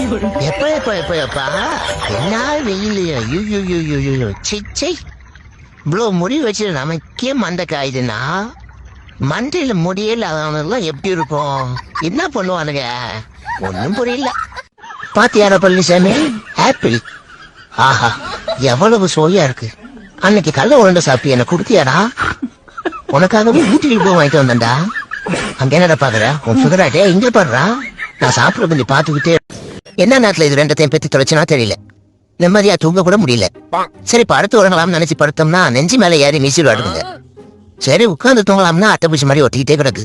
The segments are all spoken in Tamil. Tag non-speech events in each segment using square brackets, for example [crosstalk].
எப்ப எப்ப எப்ப எப்பா? என்ன வெயில் ஐயோ சிச்சை இவ்வளோ முடி வச்சு நமக்கே மந்த காயுதுன்னா மண்டையில முடியல அவனெல்லாம் எப்படி இருக்கும்? என்ன பண்ணுவானுங்க? ஒன்றும் புரியல. பாத்தியார பழனிசாமி? ஆப்பிள் ஆஹா எவ்வளவு சோயா இருக்கு. அன்னைக்கு கள்ள உருண்டை சாப்பிட்டு என்ன கொடுத்தியாடா? உனக்காகவே வீட்டுக்கு போய் வாங்கிட்டு வந்தேன்டா. அங்க என்னடா பாக்குற? உன் சுகராட்டே இங்க பாடுறா நான் சாப்பிட கொஞ்சம் பாத்துக்கிட்டே என்ன நேரத்துல இது ரெண்டத்தையும் பெத்து தொலைச்சுனா தெரியல. நிம்மதியா தூங்க கூட முடியல. சரி படுத்து உறங்கலாம்னு நினைச்சு படுத்தோம்னா நெஞ்சு மேல ஏறி மீசில் அடுங்க சரி உட்கார்ந்து தூங்கலாம்னா அட்டைப்பூச்சி மாதிரி ஒட்டிக்கிட்டே கிடக்கு.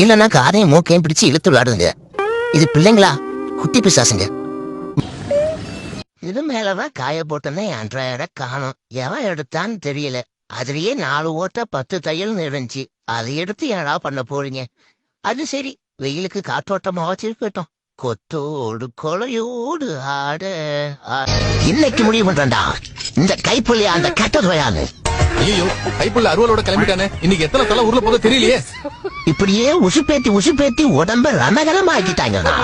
இல்லைன்னா காதையும் மூக்கையும் பிடிச்சு இழுத்து விளாடுங்க இது பிள்ளைங்களா? குட்டி பிசாசுங்க. இது மேலதான் காய போட்டோன்னே அன்றாயிரம் காணும். எவன் எடுத்தான்னு தெரியல. அதுலயே நாலு ஓட்ட பத்து தையல் இருந்துச்சு. அதை எடுத்து என்னடா பண்ண போறீங்க? அது சரி வெயிலுக்கு காற்றோட்டமா வச்சிருக்கட்டும் கொத்தோடு கொலையோடு ஆட இன்னைக்கு முடிவு பண்றேன்டா இந்த கைப்புள்ளி அந்த கெட்டது வயான்னு ஐயோ கைப்புள்ள அருவலோட கிளம்பிட்டானே இன்னைக்கு எத்தனை தலை ஊர்ல போதோ தெரியலையே இப்படியே உசுப்பேத்தி உசுப்பேத்தி உடம்ப ரணகலமா ஆக்கிட்டாங்கடா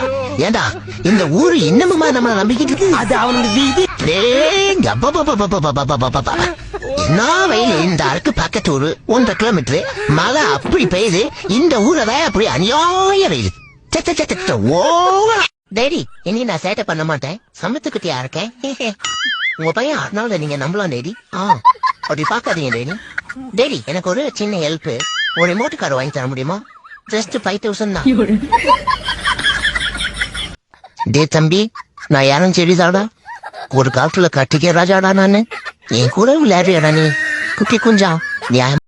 ஏண்டா இந்த ஊரு இன்னமுமா நம்ம நம்பிக்கிட்டு இருக்கு அது அவனுக்கு வீதி என்ன வெயில் இந்த அருக்கு பக்கத்து ஊரு ஒன்றரை கிலோமீட்டர் மழை அப்படி பெய்யுது இந்த ஊரை அப்படி அநியாய வெயில் டேடி இனி நான் சேட்டை பண்ண மாட்டேன். சமத்துக்குட்டியா இருக்கேன் [laughs] உங்க பையன் அதனால நீங்க நம்பலாம் டேடி. ஆ அப்படி பாக்காதீங்க டேடி. டேடி எனக்கு ஒரு சின்ன ஹெல்ப் ஒரு ரிமோட் கார் வாங்கி தர முடியுமா? ஜஸ்ட் ஃபைவ் தௌசண்ட் தான். டே தம்பி நான் யாரும் சரிதாடா ஒரு காலத்துல கட்டிக்க ராஜாடா நானு. என் கூட விளையாடுறியாடா நீ? குட்டி குஞ்சா நியாயம்